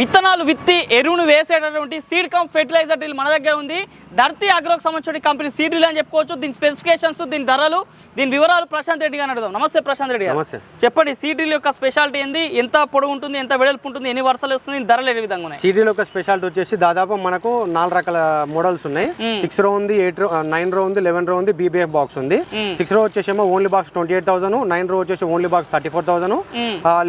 విత్తనాలు విత్తి ఎరువును వేసేటటువంటి సీడ్ కమ్ ఫెర్టిలైజర్ డ్రిల్ మన దగ్గర ఉంది. ధర్తి అగ్రోకి సంబంధించిన కంపెనీ సీడ్ డ్రిల్ అని చెప్పుకోవచ్చు. దీని స్పెసిఫికేషన్స్ దీని ధరలు దీని వివరాలు ప్రశాంత్ రెడ్డి గారిని అడుగుదాం. నమస్తే ప్రశాంత్ రెడ్డి గారు. నమస్తే. చెప్పండి సీడ్ డ్రిల్ యొక్క స్పెషాలిటీ ఏంది? ఎంత పొడవు ఉంటుంది? ఎంత వెడల్పు ఉంటుంది? ఎన్ని వరుసలు వస్తుంది? ధరలు ఏ విధంగా ఉన్నాయి? సీరియల్ యొక్క స్పెషాలిటీ వచ్చేసి దాదాపు మనకు నాలుగు రకాల మోడల్స్ ఉన్నాయి. సిక్స్ రో ఉంది ఎయిట్ రో నైన్ రో ఉంది లెవెన్ రో ఉంది బీబీఎఫ్ బాక్స్ ఉంది. సిక్స్ రో వచ్చేసేమో only box twenty eight thousand nine row వచ్చేసి only box thirty four thousand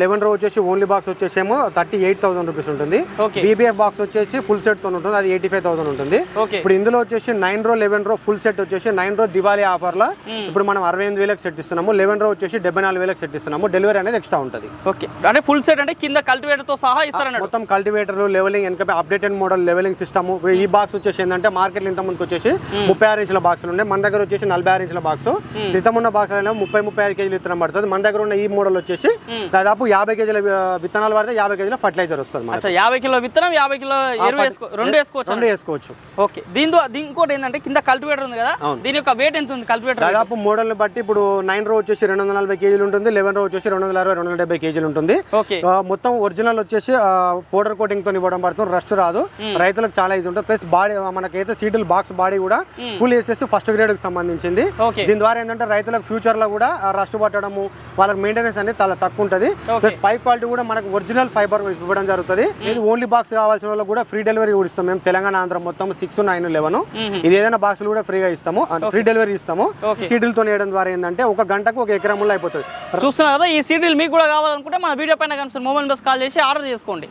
eleven row వచ్చేసి ఓన్లీ బాక్స్ వచ్చేసేమో థర్టీ ఎయిట్ థౌసండ్ రూపీస్ ఉంటుంది ఓకే బీబీఎఫ్ బాక్స్ వచ్చేసి ఫుల్ సెట్తో ఉంటుంది. అది ఎయిటీ ఫైవ్ థౌసండ్ ఉంటుంది ఇప్పుడు ఇందులో వచ్చేసి నైన్ రో లెవెన్ రో ఫుల్ సెట్ వచ్చేసి నైన్ రో దివాళీ ఆఫర్లో ఇప్పుడు మనం అరవై ఎనిమిది వేలకు సెట్ ఇస్తున్నాము. లెవెన్ రో వచ్చేసి డెబ్బై నాలుగు వేలకు సెట్ ఇస్తున్నాము. డెలివరీ అనేది ఎక్స్ట్రా ఉంటుంది. ఓకే అంటే ఫుల్ సెట్ అంటే కింద కల్టివేటర్తో సహా ఇస్తారన్నట్టు మొత్తం కల్టివేటర్ లెవెలింగ్ వెనక అప్డేటెడ్ మోడల్ లెవెలింగ్ సిస్టమ్ ఈ బాక్స్ వచ్చేసి ఏంటంటే మార్కెట్ ఇంత ముందుకు వచ్చేసి ముప్పై ఆరు ఇంచుల బాక్స్ ఉండే మన దగ్గర వచ్చేసి నలభై ఆరు ఇంచుల బాక్స్ క్రితం ఉన్న బాక్స్ అయినా ముప్పై ముప్పై ఐదు కేజీలు విత్తనం పడుతుంది. మన దగ్గర ఉన్న ఈ మోడల్ వచ్చేసి దాదాపు యాభై కేజీల విత్తనాలు పడితే యాభై కేజీల ఫర్టిలైజర్ వస్తుంది యాభై కిలో విత్తనం యాభై కిలో ఎరువు వేసుకో రెండు వేసుకోవచ్చు? రెండు వేసుకోవచ్చు. ఓకే. దీంతో ఇంకోటి ఏంటంటే కింద కల్టివేటర్ ఉంది కదా. దీని యొక్క వెయిట్ ఎంత ఉంది కల్టివేటర్ దాదాపు మోడల్ని బట్టి ఇప్పుడు నైన్ రో వచ్చేసి రెండు వందల నలభై కేజీలు ఉంటుంది లెవెన్ రో వచ్చేసి రెండు వందల అరవై రెండు వందల డెబ్బై కేజీలు ఉంటుంది. ఓకే. మొత్తం ఒరిజినల్ వచ్చేసి పౌడర్ కోటింగ్తో ఇవ్వడం పడుతుంది రష్ రాదు. రైతులకు చాలా ఈజీ ఉంటుంది. ప్లస్ బాడీ మనకైతే సీటిల్ బాక్స్ బాడీ కూడా ఫుల్ వేసేసి ఫస్ట్ గ్రేడ్కి సంబంధించింది దీని ద్వారా ఏంటంటే రైతులకు ఫ్యూచర్లో కూడా రష్ పట్టడము వాళ్ళకి మెయింటెనెన్స్ అనేది చాలా తక్కువ ఉంటుంది. ప్లస్ పైప్ క్వాలిటీ కూడా మనకు ఒరిజినల్ ఫైబర్ ఇవ్వడం జరుగుతుంది. ఇది ఓన్లీ బాక్స్ కావాల్సిన వాళ్ళకి కూడా ఫ్రీ డెలివరీ కూడా ఇస్తాం. మేము తెలంగాణ ఆంధ్ర మొత్తం సిక్స్ నైన్ లెవెన్ ఇది ఏదైనా బాక్సులు కూడా ఫ్రీగా ఇస్తాము. ఫ్రీ డెలివరీ ఇస్తాము. సీడిల్తో వేయడం ద్వారా ఏంటంటే ఒక గంటకు ఒక ఎకరంలో అయిపోతుంది. చూస్తున్నారు కదా ఈ సీడీలు మీకు కూడా కావాలనుకుంటే మన వీడియో పైన కనిపిస్తున్న మొబైల్ బస్ కాల్ చేసి ఆర్డర్ చేసుకోండి.